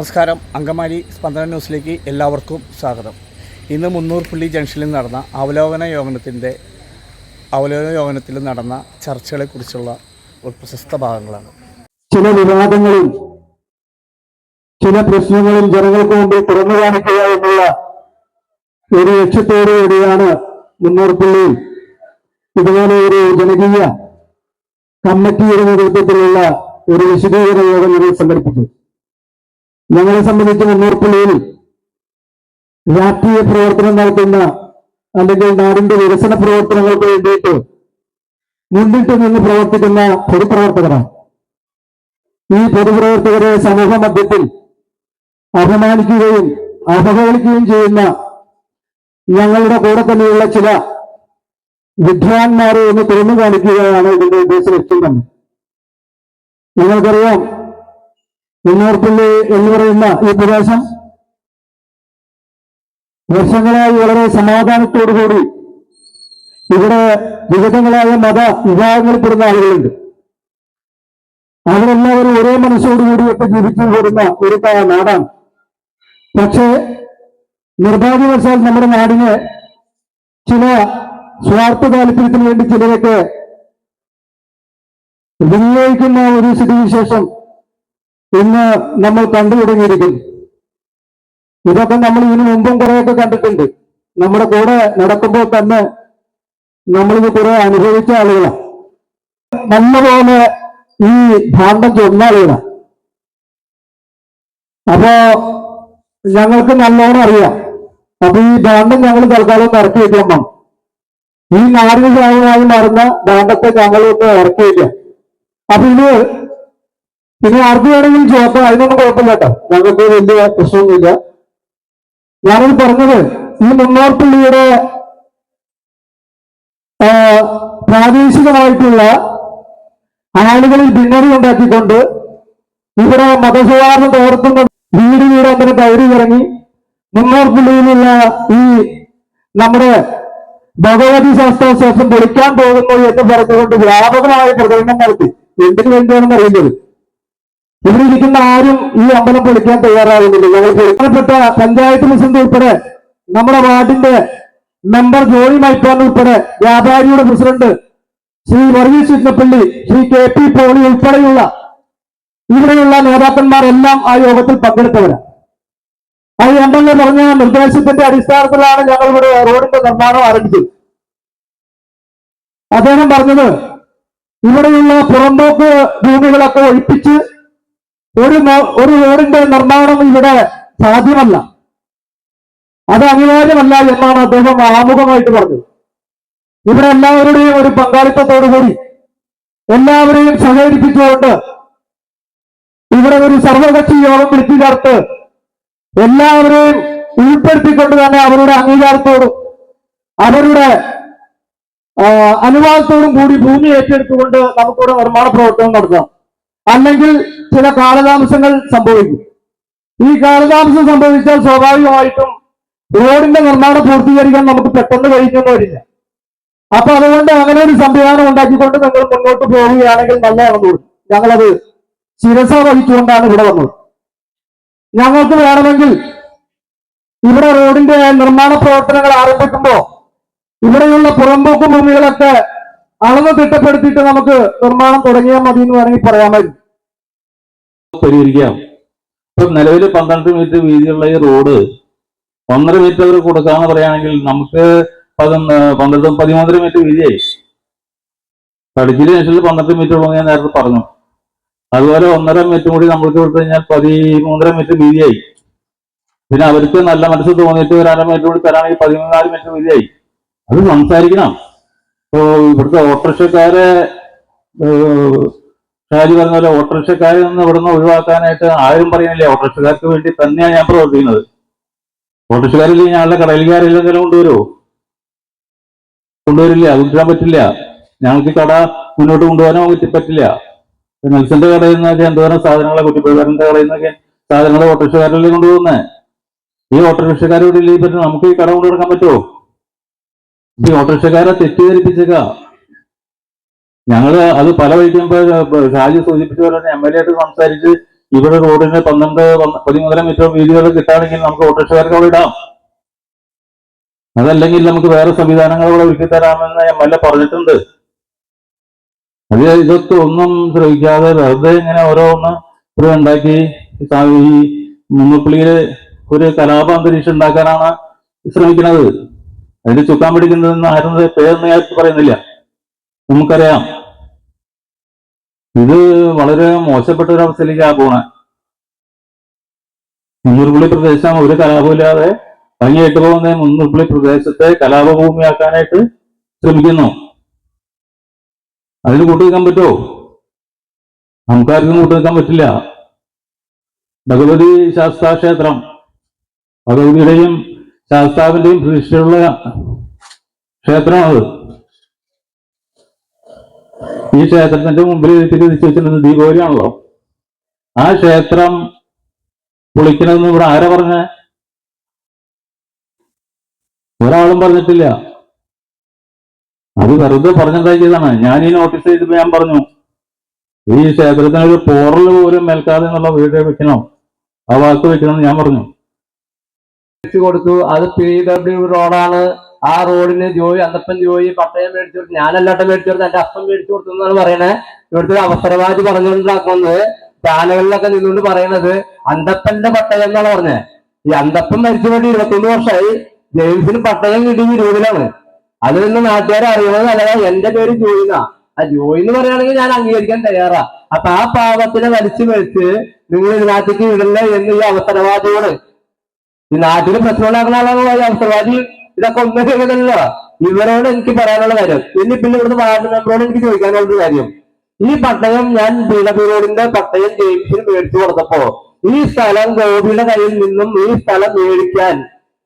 നമസ്കാരം. അങ്കമാലി സ്പന്ദന ന്യൂസിലേക്ക് എല്ലാവർക്കും സ്വാഗതം. ഇന്ന് മുന്നൂർപ്പള്ളി ജംഗ്ഷനിൽ നടന്ന അവലോകന യോഗത്തിന്റെ അവലോകന യോഗത്തിൽ നടന്ന ചർച്ചകളെക്കുറിച്ചുള്ള ഒരു പ്രശസ്ത ഭാഗങ്ങളാണ്. ചില വിവാദങ്ങളിൽ ചില പ്രശ്നങ്ങളിൽ ജനങ്ങൾക്ക് മുമ്പിൽ തുറന്നു കാണിക്കുക എന്നുള്ള ഒരു ലക്ഷ്യത്തോടുകൂടിയാണ് മുന്നൂർപ്പള്ളിയിൽ ഇതുപോലെ ഒരു ജനകീയ കമ്മിറ്റിയുടെ നേതൃത്വത്തിലുള്ള ഒരു വിശദീകരണ യോഗം ഞങ്ങൾ സംഘടിപ്പിച്ചു ഞങ്ങളെ സംബന്ധിച്ച് മുന്നൂർപ്പള്ളിയിൽ രാഷ്ട്രീയ പ്രവർത്തനം നടത്തുന്ന അല്ലെങ്കിൽ നാടിന്റെ വികസന പ്രവർത്തനങ്ങൾക്ക് വേണ്ടിയിട്ട് മുന്നിട്ട് നിന്ന് പ്രവർത്തിക്കുന്ന പൊതുപ്രവർത്തകരാണ്. ഈ പൊതുപ്രവർത്തകരെ സമൂഹ മധ്യത്തിൽ അപമാനിക്കുകയും അപഹേളിക്കുകയും ചെയ്യുന്ന ഞങ്ങളുടെ കൂടെ തന്നെയുള്ള ചില വിദ്വാൻമാരെ ഒന്ന് തുറന്നു കാണിക്കുകയാണ് ഇതിന്റെ ഉദ്ദേശ. ലക്ഷ്യം തന്നെ നിങ്ങൾക്കറിയാം മുന്നോർപ്പള്ളി എന്ന് പറയുന്ന ഈ പ്രദേശം വർഷങ്ങളായി വളരെ സമാധാനത്തോടുകൂടി ഇവിടെ വിവിധങ്ങളായ മത വിഭാഗങ്ങളിൽപ്പെടുന്ന ആളുകളുണ്ട്. അവരെല്ലാവരും ഒരേ മനസ്സോടുകൂടിയൊക്കെ ജീവിച്ചു പോരുന്ന ഒരു നാടാണ്. പക്ഷേ നിർഭാഗ്യവശാൽ നമ്മുടെ നാടിന് ചില സ്വാർത്ഥ താല്പര്യത്തിന് വേണ്ടി ചിലരൊക്കെ വിനിയോഗിക്കുന്ന ഒരു സ്ഥിതിവിശേഷം ഇന്ന് നമ്മൾ കണ്ടു തുടങ്ങിയിരിക്കുന്നു ഇതൊക്കെ നമ്മൾ ഇതിനു മുമ്പും കുറെയൊക്കെ കണ്ടിട്ടുണ്ട്. നമ്മുടെ കൂടെ നടക്കുമ്പോൾ തന്നെ നമ്മളിത് കുറെ അനുഭവിച്ച ആളുകളാണ് നല്ലപോലെ ഈ ഭാണ്ഡം ചൊന്ന ആളുകളാണ് അപ്പോ ഞങ്ങൾക്ക് നല്ലോണം അറിയാം. അപ്പൊ ഈ ഭാണ്ഡം ഞങ്ങൾ തൽക്കാലം ഒന്ന് ഇറക്കി വെക്കണം ഈ നാടിന് ഭാഗമായി മാറുന്ന ഭാണ്ഡത്തെ ഞങ്ങളൊക്കെ ഇറക്കി വയ്ക്കാം അപ്പൊ ഇത് പിന്നെ ആർക്ക് വേണമെങ്കിലും ചോദിക്കാം അതിനൊന്നും കുഴപ്പമില്ല കേട്ടോ. ഞങ്ങൾക്ക് വലിയ പ്രശ്നമൊന്നുമില്ല. ഞാനത് പറഞ്ഞത് ഈ മുന്നോർപ്പള്ളിയുടെ പ്രാദേശികമായിട്ടുള്ള ആളുകളിൽ ഭിന്നത ഉണ്ടാക്കിക്കൊണ്ട് ഇവിടെ മതസൗഹാർദ്ദം തോർത്തുന്ന വീട് വീട് അങ്ങനെ കയറി ഇറങ്ങി മുന്നോർപ്പള്ളിയിലുള്ള ഈ നമ്മുടെ ഭഗവതി ശാസ്ത്ര ശേഷം പൊളിക്കാൻ പോകുന്നു എന്ന് പറഞ്ഞുകൊണ്ട് വ്യാപകമായ പ്രകടനം നടത്തി. എന്തിനു വേണ്ടിയാണെന്ന് അറിയുന്നത് ഇവിടെ ഇരിക്കുന്ന ആരും ഈ അമ്പലം പൊളിക്കാൻ തയ്യാറാകുന്നില്ല ഞങ്ങൾ പ്രധാനപ്പെട്ട പഞ്ചായത്ത് പ്രസിഡന്റ് ഉൾപ്പെടെ നമ്മുടെ വാർഡിന്റെ മെമ്പർ ജോയി മൈപ്പാൻ ഉൾപ്പെടെ വ്യാപാരിയുടെ president Shri Varghese Chinnappally Shri K P Poly ഉൾപ്പെടെയുള്ള ഇവിടെയുള്ള നേതാക്കന്മാരെല്ലാം ആ യോഗത്തിൽ പങ്കെടുത്തവരാണ് ആ എം എൽ പറഞ്ഞ നിർദ്ദേശത്തിന്റെ അടിസ്ഥാനത്തിലാണ് ഞങ്ങൾ ഇവിടെ റോഡിന്റെ നിർമ്മാണം ആരംഭിച്ചത്. അദ്ദേഹം പറഞ്ഞത് ഇവിടെയുള്ള പുറമ്പോക്ക് ഭൂമികളൊക്കെ ഒഴിപ്പിച്ച് ഒരു ഒരു റോഡിന്റെ നിർമ്മാണം ഇവിടെ സാധ്യമല്ല. അത് അനിവാര്യമല്ല എന്നാണ് അദ്ദേഹം ആമുഖമായിട്ട് പറഞ്ഞത്. ഇവിടെ എല്ലാവരുടെയും ഒരു പങ്കാളിത്തത്തോടുകൂടി എല്ലാവരെയും സഹകരിപ്പിച്ചുകൊണ്ട് ഇവിടെ ഒരു സർവകക്ഷി യോഗം വിളിച്ചു ചേർത്ത് എല്ലാവരെയും ഉൾപ്പെടുത്തിക്കൊണ്ട് തന്നെ അവരുടെ അംഗീകാരത്തോടും അവരുടെ അനുവാദത്തോടും കൂടി ഭൂമി ഏറ്റെടുത്തുകൊണ്ട് നമുക്കിവിടെ നിർമ്മാണ പ്രവർത്തനം നടത്താം. അല്ലെങ്കിൽ ചില കാലതാമസങ്ങൾ സംഭവിക്കും. ഈ കാലതാമസം സംഭവിച്ചാൽ സ്വാഭാവികമായിട്ടും റോഡിന്റെ നിർമ്മാണം പൂർത്തീകരിക്കാൻ നമുക്ക് പെട്ടെന്ന് കഴിഞ്ഞൊന്നും വരില്ല അപ്പൊ അതുകൊണ്ട് അങ്ങനെ ഒരു സംവിധാനം ഉണ്ടാക്കിക്കൊണ്ട് നിങ്ങൾ മുന്നോട്ട് പോവുകയാണെങ്കിൽ നല്ലതാണെന്ന് ഞങ്ങളത് ശിരസ വഹിച്ചുകൊണ്ടാണ് ഇവിടെ വന്നത്. ഞങ്ങൾക്ക് വേണമെങ്കിൽ ഇവിടെ റോഡിന്റെ നിർമ്മാണ പ്രവർത്തനങ്ങൾ ആരംഭിക്കുമ്പോൾ ഇവിടെയുള്ള പുറമ്പോക്ക് ഭൂമികളൊക്കെ അളന്ന് തിട്ടപ്പെടുത്തിയിട്ട് നമുക്ക് നിർമ്മാണം തുടങ്ങിയാൽ മതി എന്ന് വേണമെങ്കിൽ പറയാമായിരുന്നു പരിഹരിക്കാം. ഇപ്പൊ നിലവിൽ പന്ത്രണ്ട് മീറ്റർ വീതിയുള്ള ഈ റോഡ് ഒന്നര മീറ്റർ കൊടുക്കാന്ന് പറയുകയാണെങ്കിൽ നമുക്ക് പതിനൊന്ന് പന്ത്രണ്ട് പതിമൂന്നര മീറ്റർ വീതിയായി. കടിച്ചിൽ നേഷനിൽ പന്ത്രണ്ട് മീറ്റർ ഉള്ളൂ ഞാൻ നേരത്തെ പറഞ്ഞു. അതുപോലെ ഒന്നര മീറ്റർ കൂടി നമ്മൾക്ക് കൊടുത്തു കഴിഞ്ഞാൽ പതിമൂന്നര മീറ്റർ വീതിയായി. പിന്നെ അവർക്ക് നല്ല മനസ്സ് തോന്നിയിട്ട് ഒരു അര മീറ്റർ കൂടി തരാണെങ്കിൽ പതിമൂന്നാൽ മീറ്റർ വീതിയായി. അത് സംസാരിക്കണം. ഇപ്പോ ഇവിടുത്തെ ഓട്ടോറിക്ഷക്കാരെ ഷാജി പറഞ്ഞ പോലെ ഓട്ടോറിക്ഷക്കാരെ നിന്ന് ഇവിടുന്ന് ഒഴിവാക്കാനായിട്ട് ആരും പറയുന്നില്ല. ഓട്ടോറിക്ഷക്കാർക്ക് വേണ്ടി തന്നെയാണ് ഞാൻ പ്രവർത്തിക്കുന്നത്. ഓട്ടോറിക്ഷക്കാരില്ലെങ്കിൽ ഞങ്ങളുടെ കടയിൽക്കാരെല്ലാം കൊണ്ടുവരുമോ കൊണ്ടുവരില്ല കൊണ്ടുവരാൻ പറ്റില്ല. ഞങ്ങൾക്ക് കട മുന്നോട്ട് കൊണ്ടുപോകാനോ പറ്റി- പറ്റില്ല. നെൽസന്റെ കടയിൽ നിന്നൊക്കെ എന്തോരം സാധനങ്ങളെ കുറ്റിപ്പുഴക്കാരന്റെ കടയിൽ നിന്നൊക്കെ സാധനങ്ങൾ ഓട്ടോറിക്ഷക്കാരല്ലേ കൊണ്ടുപോകുന്നത് ഈ ഓട്ടോറിക്ഷക്കാരോട് ഇല്ലെങ്കിൽ പറ്റും നമുക്ക് ഈ കട കൊണ്ടുനടക്കാൻ പറ്റുമോ ഈ ഓട്ടോറിക്ഷക്കാരെ തെറ്റിദ്ധരിപ്പിച്ചേക്ക. ഞങ്ങൾ അത് പല വഴിക്കും ഇപ്പൊ ഷാജി സൂചിപ്പിച്ച പോലെ എം എൽ എ ആയിട്ട് സംസാരിച്ച് ഇവിടെ റോഡിന് പന്ത്രണ്ട് പതിമൂന്നര മീറ്റർ വീതികൾ കിട്ടുകയാണെങ്കിൽ നമുക്ക് ഓട്ടോറിക്ഷക്കാർക്ക് അവിടെ ഇടാം. അതല്ലെങ്കിൽ നമുക്ക് വേറെ സംവിധാനങ്ങൾ ഇവിടെ ഒരുക്കി തരാമെന്ന് എം എൽ എ പറഞ്ഞിട്ടുണ്ട്. അത് ഇതൊക്കെ ഒന്നും ശ്രമിക്കാതെ വെറുതെ ഇങ്ങനെ ഓരോന്ന് ഒരു ഉണ്ടാക്കി. ഈ സാ- ഒരു കലാപ അന്തരീക്ഷം ഉണ്ടാക്കാനാണ് ശ്രമിക്കുന്നത്. അതിന് ചുക്കാൻ പിടിക്കുന്നതെന്ന് ആരും പേരെന്ന് ഞാൻ പറയുന്നില്ല. നമുക്കറിയാം. ഇത് വളരെ മോശപ്പെട്ട ഒരു അവസ്ഥയിലേക്കാ പോണേ. മുന്നൂർപ്പള്ളി പ്രദേശം ഒരു കലാപമില്ലാതെ ഭംഗിയായിട്ട് പോകുന്ന മുന്നൂർപുള്ളി പ്രദേശത്തെ കലാപഭൂമിയാക്കാനായിട്ട് ശ്രമിക്കുന്നു. അതിന് കൂട്ടുനിൽക്കാൻ പറ്റുമോ? നമുക്കാർക്കും കൂട്ടുനിൽക്കാൻ പറ്റില്ല. ഭഗവതി ശാസ്താ ക്ഷേത്രം ഭഗവതിയുടെയും ശാസ്താവിന്റെയും പ്രതിഷ്ഠയുള്ള ക്ഷേത്രമാണ് ഈ ക്ഷേത്രത്തിന്റെ മുമ്പിൽ വെച്ചിരുന്നത് ദീപാവലിയാണല്ലോ. ആ ക്ഷേത്രം പൊളിക്കണമെന്ന് ഇവിടെ ആരാ പറഞ്ഞ? ഒരാളും പറഞ്ഞിട്ടില്ല. അത് വെറുതെ പറഞ്ഞുണ്ടാക്കിയതാണ് ഞാൻ ഈ നോട്ടീസ് ചെയ്തപ്പോ ഞാൻ പറഞ്ഞു ഈ ക്ഷേത്രത്തിന് ഒരു പോറൽ പോലും മേൽക്കാതെ എന്നുള്ള വീട് വെക്കണം. ആ വാക്ക് വെക്കണം ഞാൻ പറഞ്ഞു. കൊടുത്തു. അത് പി ഡബ്ല്യു റോഡാണ്. ആ റോഡിന് ജോയി അന്തപ്പൻ ജോയി പട്ടയം മേടിച്ചു കൊടുത്തു. ഞാനല്ലാട്ടം മേടിച്ചു കൊടുത്തു. എന്റെ അപ്പം മേടിച്ചു കൊടുത്തു എന്നാണ് പറയണേ. ഇവിടുത്തെ അവസരവാദി പറഞ്ഞുകൊണ്ടാക്കുന്നത് ചാനലുകളിലൊക്കെ നിന്നുകൊണ്ട് പറയണത് അന്തപ്പന്റെ പട്ടയം എന്നാണ് പറഞ്ഞത് ഈ അന്തപ്പൻ മരിച്ചു വേണ്ടി ഇരുപത്തൊന്ന് വർഷമായി ജെയിംസിന് പട്ടയം കിട്ടിയ ഇരുപതിലാണ്. അത് നിന്ന് നാട്ടുകാരെ അറിയണത് അല്ലാതെ എന്റെ പേര് ജോയിന്നാ. ആ ജോയി എന്ന് പറയുകയാണെങ്കിൽ ഞാൻ അംഗീകരിക്കാൻ തയ്യാറാ. അപ്പൊ ആ പാപത്തിനെ വലിച്ചു വെച്ച് നിങ്ങൾ ഇതിനകത്തേക്ക് ഇടല്ലേ ഈ അവസരവാദിയോട് ഈ നാട്ടിലും പ്രശ്നം ഉണ്ടാക്കുന്ന ആളാണ് അവസരവാദി ഇതൊക്കെ ഒന്നും ഇവരോട് എനിക്ക് പറയാനുള്ള കാര്യം. ഇനി പിന്നെ ഇവിടുന്ന് വാർഡ് മെമ്പറോട് എനിക്ക് ചോദിക്കാനുള്ള കാര്യം. ഈ പട്ടയം ഞാൻ പീഡപീരോടിന്റെ പട്ടയം ജെയിംസിന് മേടിച്ചു കൊടുത്തപ്പോ ഈ സ്ഥലം ഗോപിയുടെ കയ്യിൽ നിന്നും ഈ സ്ഥലം മേടിക്കാൻ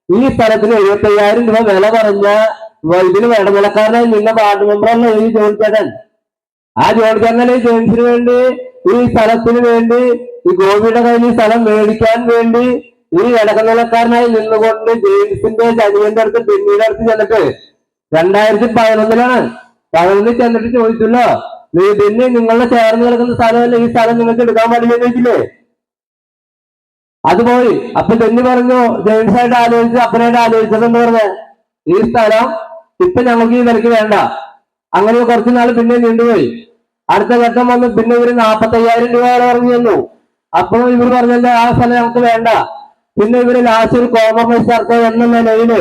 ഈ സ്ഥലത്തിന് എഴുപത്തി അയ്യായിരം രൂപ വില കുറഞ്ഞ ഇതിന് ഇടനിലക്കാരനായി നിന്ന വാർഡ് മെമ്പറല്ല ഈ ജോലിച്ചേട്ടൻ ആ ജോലിച്ചേട്ടനെ ജെയിംസിന് വേണ്ടി? ഈ സ്ഥലത്തിന് വേണ്ടി? ഈ ഗോപിയുടെ കയ്യിൽ ഈ സ്ഥലം മേടിക്കാൻ വേണ്ടി? ഈ ഇടനിലക്കാരനായി നിന്നുകൊണ്ട് ജെയിംസിന്റെ ജനുവിന്റെ അടുത്ത് പിന്നീട് അടുത്ത് ചെന്നിട്ട് രണ്ടായിരത്തി പതിനൊന്നിലാണ് പതിനൊന്നിൽ ചെന്നിട്ട് ചോദിച്ചല്ലോ നീ പിന്നെ നിങ്ങളുടെ ചേർന്ന് കിടക്കുന്ന സ്ഥലമല്ല ഈ സ്ഥലം നിങ്ങൾക്ക് എടുക്കാൻ പാടില്ലെന്ന് ചോദിച്ചില്ലേ? അതുപോലെ അപ്പൊ തെന്നി പറഞ്ഞു ജെയിംസായിട്ട് ആലോചിച്ച് അപ്പനായിട്ട് ആലോചിച്ചത് എന്ന് പറഞ്ഞ ഈ സ്ഥലം ഇപ്പൊ ഞങ്ങൾക്ക് ഈ നിലയ്ക്ക് വേണ്ട. അങ്ങനെ കുറച്ചു നാൾ പിന്നെ നീണ്ടുപോയി അടുത്ത ഘട്ടം വന്ന് പിന്നെ ഇവർ നാപ്പത്തയ്യായിരം രൂപ പറഞ്ഞു തന്നു. അപ്പോൾ ഇവർ പറഞ്ഞല്ലോ ആ സ്ഥലം ഞങ്ങൾക്ക് വേണ്ട. പിന്നെ ഇവർ ലാസ്റ്റ് കോംപ്രമൈസ് ചർച്ച എന്ന നിലയിൽ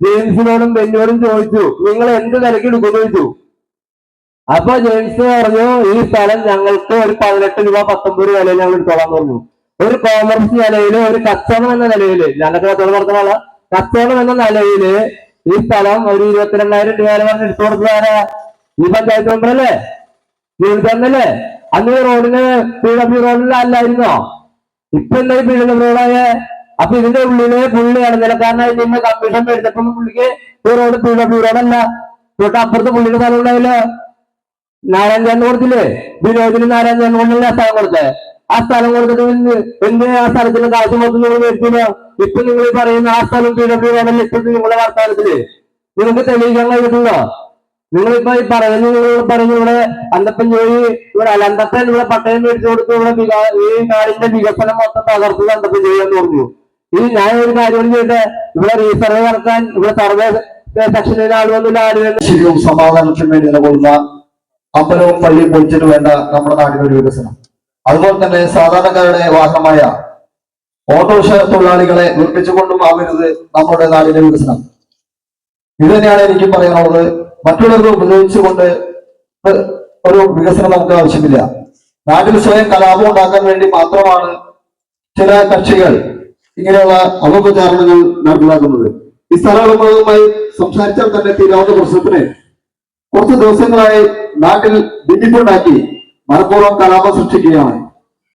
ജെയിംസിനോടും ബെന്നിയോടും ചോദിച്ചു നിങ്ങൾ എന്ത് വിലക്ക് എടുക്കുമെന്ന് ചോദിച്ചു. അപ്പൊ ജെയിംസ് പറഞ്ഞു ഈ സ്ഥലം ഞങ്ങൾക്ക് ഒരു പതിനെട്ട് രൂപ പത്തൊമ്പത് രൂപ വിലയിൽ ഞങ്ങൾ എടുത്തോളാം പറഞ്ഞു. ഒരു കോമേഴ്സ് നിലയിൽ ഒരു കച്ചവടം എന്ന നിലയിൽ ഞങ്ങൾക്ക് കച്ചവടം നടത്തുന്ന കച്ചവടം എന്ന നിലയിൽ ഈ സ്ഥലം ഒരു ഇരുപത്തിരണ്ടായിരം രൂപ വരെ പറഞ്ഞ് എടുത്തു കൊടുത്തതാരാ ഈ പഞ്ചായത്ത് മെമ്പറല്ലേ ജീവിതന്നല്ലേ അന്ന് റോഡിന് പി ഡബ്ല്യു റോഡിൽ അല്ലായിരുന്നോ? ഇപ്പൊ എന്തായി പി ഡബ്ല്യു റോഡായ അപ്പൊ ഇതിന്റെ ഉള്ളിൽ പുള്ളി ഇടനിലക്കാരനായി നിന്ന് കമ്മീഷൻ മേടിച്ചപ്പോ പുള്ളിക്ക് ഈ റോഡ് പി ഡബ്ല്യു റോഡല്ല തൊട്ട് അപ്പുറത്ത് പുള്ളിയുടെ സ്ഥലം ഉണ്ടായില്ല നാരായണ ചേട്ടൻ കൊടുത്തില്ലേ? വിനോദിന് നാരായണ ചേട്ടൻ കൊണ്ടല്ലേ ആ സ്ഥലം കൊടുത്തേ. ആ സ്ഥലം കൊടുത്തിട്ട് എന്ത്? എന്തിനാ ആ സ്ഥലത്തിന് കാശ് മൊത്തം നിങ്ങൾ വരുത്തില്ല ഇപ്പൊ നിങ്ങൾ പറയുന്ന ആ സ്ഥലം പി പീഡോടല്ല ഇപ്പൊ നിങ്ങളുടെ വർത്താനത്തിൽ നിങ്ങൾക്ക് തെളിയിക്കാൻ കഴിഞ്ഞിട്ടുണ്ടോ? നിങ്ങളിപ്പോ ഈ പറയുന്ന നിങ്ങൾ പറഞ്ഞു ഇവിടെ അന്തപ്പൻ ജോലി ഇവിടെ അല്ല അന്തപ്പൻ ഇവിടെ പട്ടയം മേടിച്ചു കൊടുത്തു ഇവിടെ ഈ നാടിന്റെ വികസനം മൊത്തം തകർത്തത് അന്തപ്പൻ ജോലി എന്ന് പറഞ്ഞു. ഈ ഞാൻ ഒരു കാര്യം കൂടി ചെയ്യട്ടെ ഇവിടെ റീസർവേ നടത്താൻ ഇവിടെ സർവേ സെക്ഷനിൽ ആൾ വന്നില്ല ശരിയും സമാധാനത്തിന് വേണ്ടി നിലകൊള്ളുന്ന അമ്പലവും പള്ളിയും പൊളിച്ചിട്ട് വേണ്ട നമ്മുടെ നാടിനൊരു വികസനം. അതുപോലെ തന്നെ സാധാരണക്കാരുടെ വാഹനമായ ഓട്ടോറിക്ഷ തൊഴിലാളികളെ നിർമ്മിച്ചുകൊണ്ടും ആവരുത് നമ്മുടെ നാടിന്റെ വികസനം. ഇത് തന്നെയാണ് എനിക്ക് പറയാനുള്ളത്. മറ്റുള്ളവർക്ക് ഉപയോഗിച്ചുകൊണ്ട് ഒരു വികസനം നമുക്ക് ആവശ്യമില്ല. നാട്ടിൽ സ്വയം കലാപം ഉണ്ടാക്കാൻ വേണ്ടി മാത്രമാണ് ചില കക്ഷികൾ ഇങ്ങനെയുള്ള അപപ്രചാരണങ്ങൾ നടപ്പിലാക്കുന്നത്. ഈ സ്ഥലങ്ങളുമായി സംസാരിച്ചാൽ തന്നെ തീരാവുന്ന പ്രശ്നത്തിന് കുറച്ച് ദിവസങ്ങളായി നാട്ടിൽ ഭിന്നിപ്പുണ്ടാക്കി മനഃപൂർവം കലാപം സൃഷ്ടിക്കുകയാണ്.